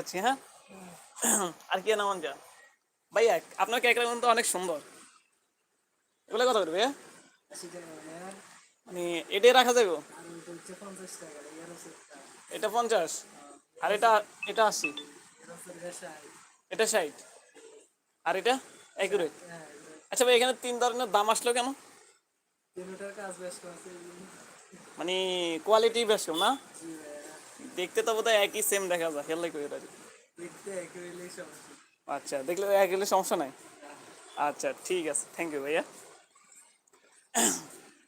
আচ্ছা হ্যাঁ? আর কি নাম যা ভাইয়া আপনার কেকটা কিন্তু অনেক সুন্দর। এগুলো কত করবে মানে এটাই রাখা যাবে? এটা পঞ্চাশ? আর এটা এটা আশি? এটা ষাট। আর এটা একুরেট আচ্ছা ভাই এখানে তিন ধরনের দাম আসলো কেন? মানে কোয়ালিটি বেশ কম না? দেখতে তো বোধহয় একই সেম দেখা যায় খেয়াল করে এটা আচ্ছা দেখলে এক গেলে সমস্যা নাই? আচ্ছা ঠিক আছে থ্যাংক ইউ ভাইয়া।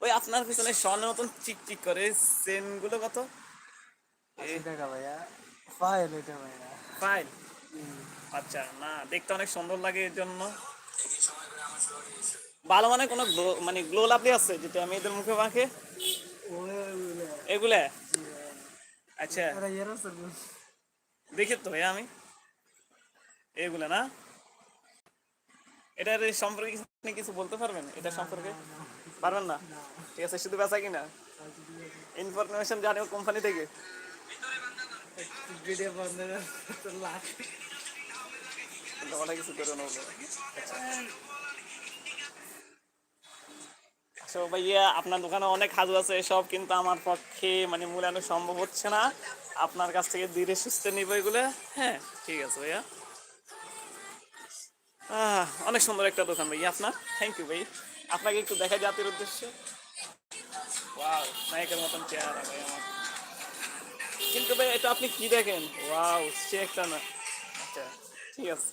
ওই আপনার পিছনে স্বর্ণের মতন চিক চিক করে চেনগুলো কত? ফাইন আচ্ছা না দেখতে অনেক সুন্দর লাগে এর জন্য। ভালো মানে কোনো গ্লো মানে গ্লো লাভলি আছে যেটা আমি এদের মুখে? মাখে এগুলা? আচ্ছা। দেখি তো ভাইয়া আমি। এগুলা না? এটার সম্পর্কে কিছু- আপনি কিছু বলতে পারবেন? এটা সম্পর্কে? পারবেন না? ঠিক আছে শুধু বেচা কিনা? ইনফরমেশন জানিও কোম্পানি থেকে। কিছু করে নেব। আচ্ছা ভাইয়া, আপনার দোকানে অনেক হাজু আছে এসব, কিন্তু আমার পক্ষে মানে মূল্যায়ন সম্ভব হচ্ছে না। আপনার কাছ থেকে ধীরে সুস্থে নিব এগুলো। হ্যাঁ ঠিক আছে ভাইয়া। অনেক সুন্দর একটা দোকান ভাইয়া আপনার। থ্যাংক ইউ ভাই। আপনাকে একটু দেখা জাতির উদ্দেশ্যে। ওয়াও নায়কের মতন চেহারা ভাই আমার। কিন্তু ভাই এটা আপনি কি দেখেন? ওয়াও সে একটা না। আচ্ছা ঠিক আছে।